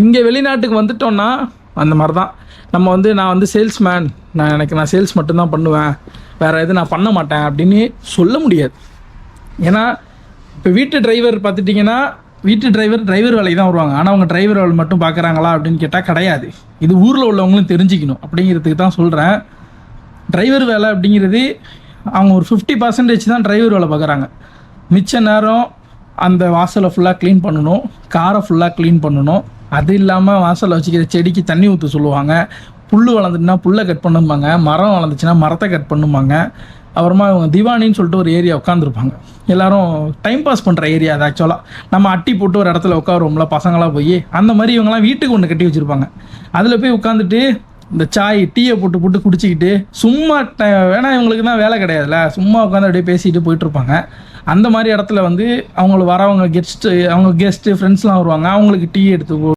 இங்கே வெளிநாட்டுக்கு வந்துட்டோன்னா அந்த மாதிரி தான் நம்ம வந்து நான் வந்து சேல்ஸ்மேன் நான் எனக்கு நான் சேல்ஸ் மட்டும்தான் பண்ணுவேன். வேறு எதுவும் நான் பண்ண மாட்டேன் அப்படின்னு சொல்ல முடியாது. ஏன்னா இப்போ வீட்டு டிரைவர் பார்த்துட்டிங்கன்னா வீட்டு டிரைவர் டிரைவர் வேலைக்கு தான் வருவாங்க. ஆனால் அவங்க டிரைவர் வேலை மட்டும் பார்க்குறாங்களா அப்படின்னு கேட்டால் கிடையாது. இது ஊரில் உள்ளவங்களும் தெரிஞ்சுக்கணும் அப்படிங்கிறதுக்கு தான் சொல்கிறேன் டிரைவர் வேலை அப்படிங்கிறது அவங்க ஒரு ஃபிஃப்டி பர்சன்டேஜ் தான் டிரைவர் வேலை பார்க்குறாங்க. மிச்ச நேரம் அந்த வாசலை ஃபுல்லாக க்ளீன் பண்ணணும். காரை ஃபுல்லாக க்ளீன் பண்ணணும். அது இல்லாமல் வாசலில் வச்சுக்கிற செடிக்கு தண்ணி ஊற்ற சொல்லுவாங்க. புல் வளர்ந்துட்டுனா புல்லை கட் பண்ணும்பாங்க. மரம் வளர்ந்துச்சுன்னா மரத்தை கட் பண்ணும்பாங்க. அப்புறமா இவங்க திவானின்னு சொல்லிட்டு ஒரு ஏரியா உட்காந்துருப்பாங்க எல்லாரும் டைம் பாஸ் பண்ணுற ஏரியா அது ஆக்சுவலாக நம்ம அட்டி போட்டு ஒரு இடத்துல உட்காருவோம்ல பசங்களாம் போய். அந்த மாதிரி இவங்கெல்லாம் வீட்டுக்கு ஒன்று கட்டி வச்சுருப்பாங்க. அதில் போய் உட்காந்துட்டு இந்த சாய் டீயை போட்டு போட்டு குடிச்சிக்கிட்டு சும்மா வேணா இவங்களுக்கு தான் வேலை கிடையாதுல்ல. சும்மா உட்காந்து அப்படியே பேசிட்டு போயிட்டு இருப்பாங்க. அந்த மாதிரி இடத்துல வந்து அவங்களுக்கு வரவங்க கெஸ்ட்டு அவங்க கெஸ்ட்டு ஃப்ரெண்ட்ஸ்லாம் வருவாங்க. அவங்களுக்கு டீ எடுத்து